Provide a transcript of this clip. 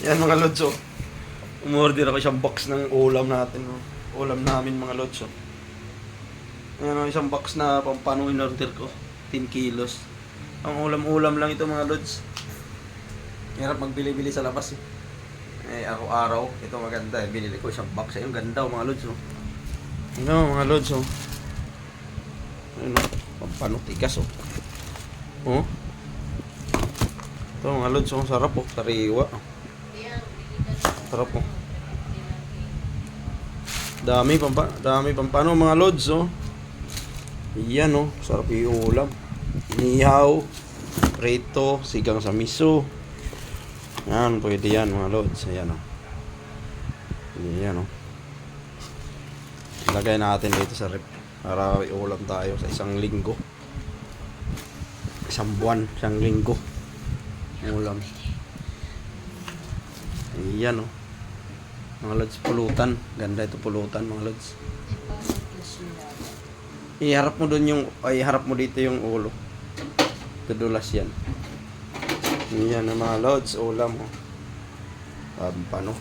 Yan mga lods oh. Umorder ako isang box ng ulam natin. Oh. Ulam namin mga lods oh. Ayan oh, isang box na pampano in-order ko. 10 kilos. Ang ulam-ulam lang ito mga lods. Hirap magbili-bili sa labas eh. Eh, araw-araw. Ito maganda eh. Binili ko isang box. Ayun, ganda oh, mga lods oh. Ano mga lods oh. Ayun oh. Pampano tigas oh. Oh. Ito mga lods oh. Sarap oh. Sariwa. Sarap oh. Dami pampa, dami pampano mga lods oh. Yan oh, sarap yung ulam. Inihaw, prito, sigang sa miso. Yan, pwede yan mga lods. Ayan oh. Yan oh. Lagay natin dito sa rep para may ulam tayo sa isang linggo. Isang buwan, isang linggo. Ulam. Ayan oh. Mga lods, pulutan. Ganda ito pulutan mga lods. Iharap mo doon yung, ay harap mo dito yung ulo. Tudulas yan. Yan ang mga lods, ulam mo. Um, paano?